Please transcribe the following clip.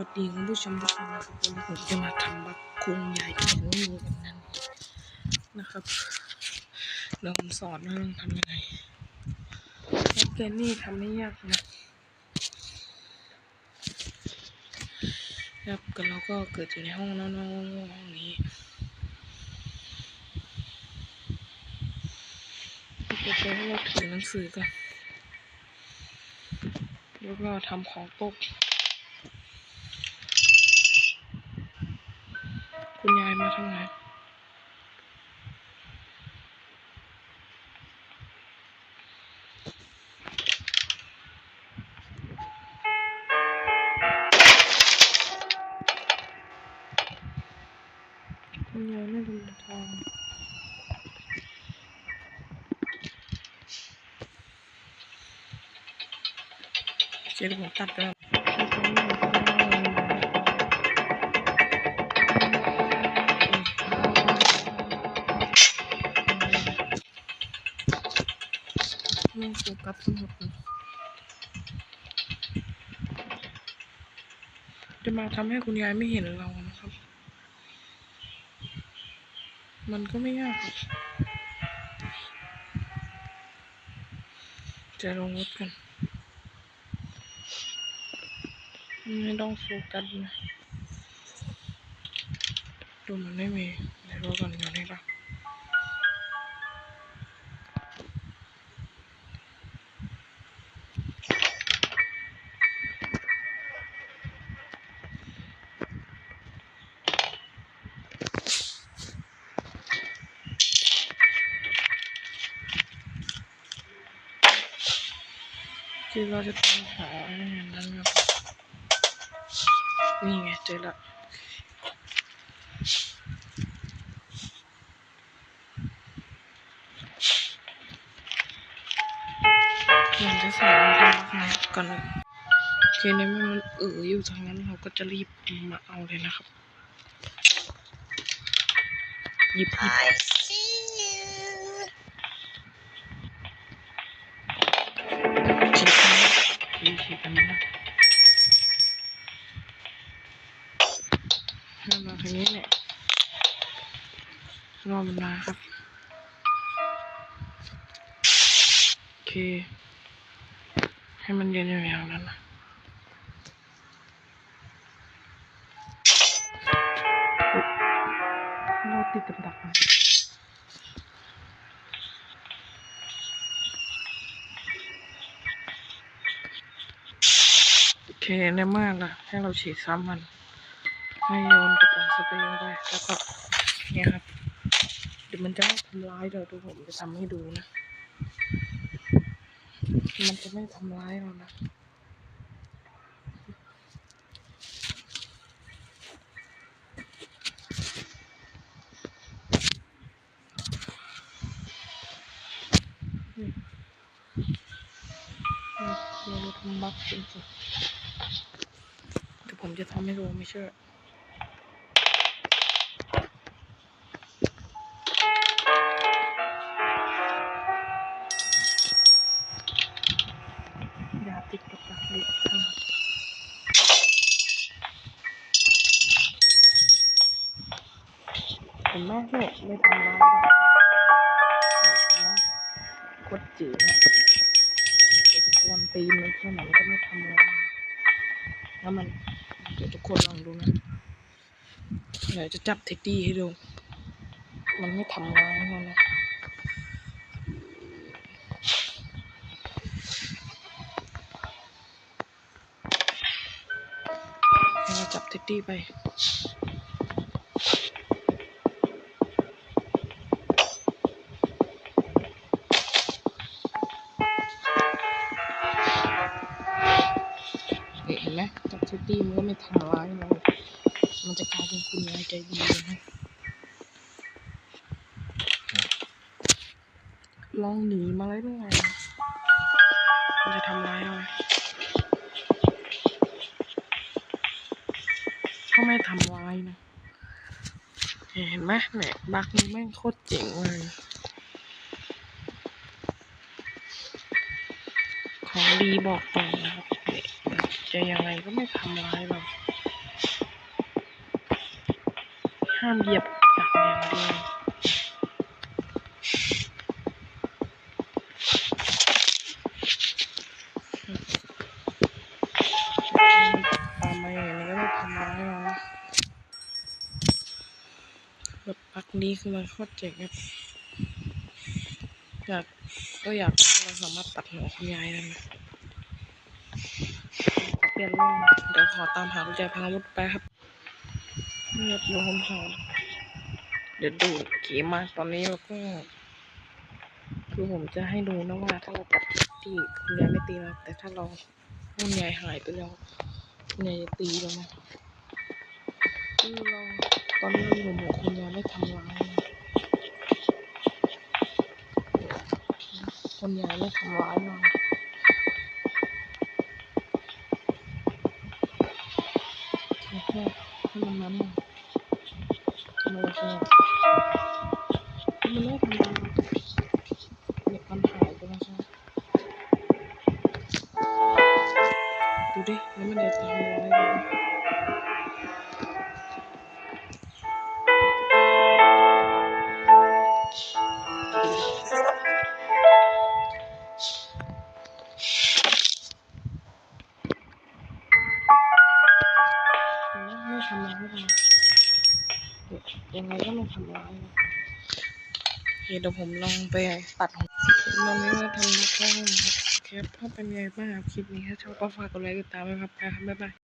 สวัสดีคุณผู้ชมทุกคนนะครับวันนี้ผมจะมาทำบักคุงใหญ่แข็งนี้กันนั้นนะครับเราสอนว่าต้องทำยังไงบักแกนี่ทำไม่ยากนะครับก็เราก็เกิดอยู่ในห้องน้อนๆห้องนี้ก็จะให้เราถือหนังสือก่อนแล้วก็ทำของตก คุณยายมาทำงานคุณยายไม่ดูทองเดี๋ยวผมตัดแล้ ไม่โฟกัสทั้งหมดจะมาทำให้คุณยายไม่เห็นเรานะครับ มันก็ไม่ยากหรอกจะลงรถกัน ไม่ต้องโฟกัสนะ ดูมันไม่มีเดี๋ยวรอก่อนอยู่นี่ปะ คือเราจะตามหาอย่างนั้นครับนี่ไงเจอละมันจะใส่รองเท้าข้างในก่อนเลยโอเคในเมื่อมันเอออยู่ทางนั้นเราก็จะรีบมาเอาเลยนะครับหยิบหยิบ ทางนี้เนี่ยรอมันมาครับ โอเค ให้มันเย็นอยู่อย่างนั้นนะอุ๊ยเราติดกับดักมันโอเคในเมื่อล่ะ ให้เราฉีดซ้ำมัน ให้โยนกระป๋องสเปรย์ลงไปแล้วก็เนี่ยครับ เดี๋ยวมันจะไม่ทำร้ายเราดูผมจะทำให้ดูนะ มันจะไม่ทำร้ายเรานะเราทำบักจริงๆเดี๋ยวผมจะทำให้ดูไม่เชื่อ ดกับดักเด็กขาเห็นไหมเนี่ยไม่ทำร้ายหรอกเนี่ยเห็นไหมโคตรจืดอะเดี๋ยวจะกวนตีนมันแค่ไหนก็ไม่ทำร้ายแล้วมันเดี๋ยวทุกคนลองดูนะเดี๋ยวจะจับเท็ดดี้ให้ดู มันไม่ทำร้ายมันนะ เราจับเท็ดดี้ไป เห็นไหมจับเท็ดดี้มันก็ไม่ทำร้ายเรา มันจะกลายเป็นคุณยายใจดีนะลองหนีมาเลยได้ไงมันจะทำร้ายเราไหม ก็ไม่ทำร้ายนะเห็นไหมแหมบักนี้แม่งโคตรเจ๋งเลยของดีบอกต่อนะครับเด็กจะยังไงก็ไม่ทำร้ายเราห้ามเหยียบ นี้คือมันโคตรเจ๋งครับอยากก็อยากเราสามารถตัดหัวคุณยายได้ไหมเปลี่ยนเรื่องเดี๋ยวขอตามหากุญแจพังอาวุธไปครับเงียบอยู่ห้องสอนเดี๋ยวดูขี่มาตอนนี้เราก็ คือผมจะให้ดูนะว่า ถ้าเราตัดที่คุณยายไม่ตีเราแต่ถ้าเราคุณยายหายไปแล้วคุณยายจะตีเราไหมคือเรา ตอนนี้เราอยู่หมู่คุณยายไม่ทำร้ายคนยายไม่ทำร้ายเราแค่แค่นั้นน่ะทำไมเราแค่มันไม่ทำร้ายเราเด็กมันหายไปแล้วใช่ไหมดูดิแล้วมันจะทำร้ายเรา เดี๋ยวผมลองไปตัดผมวันนี้มาทำมาแค่ครับโอเคถ้าเป็นไงบ้างครับคลิปนี้ถ้าชอบก็ฝากกดไลค์กดติดตามด้วยครับไปครับบ๊ายบาย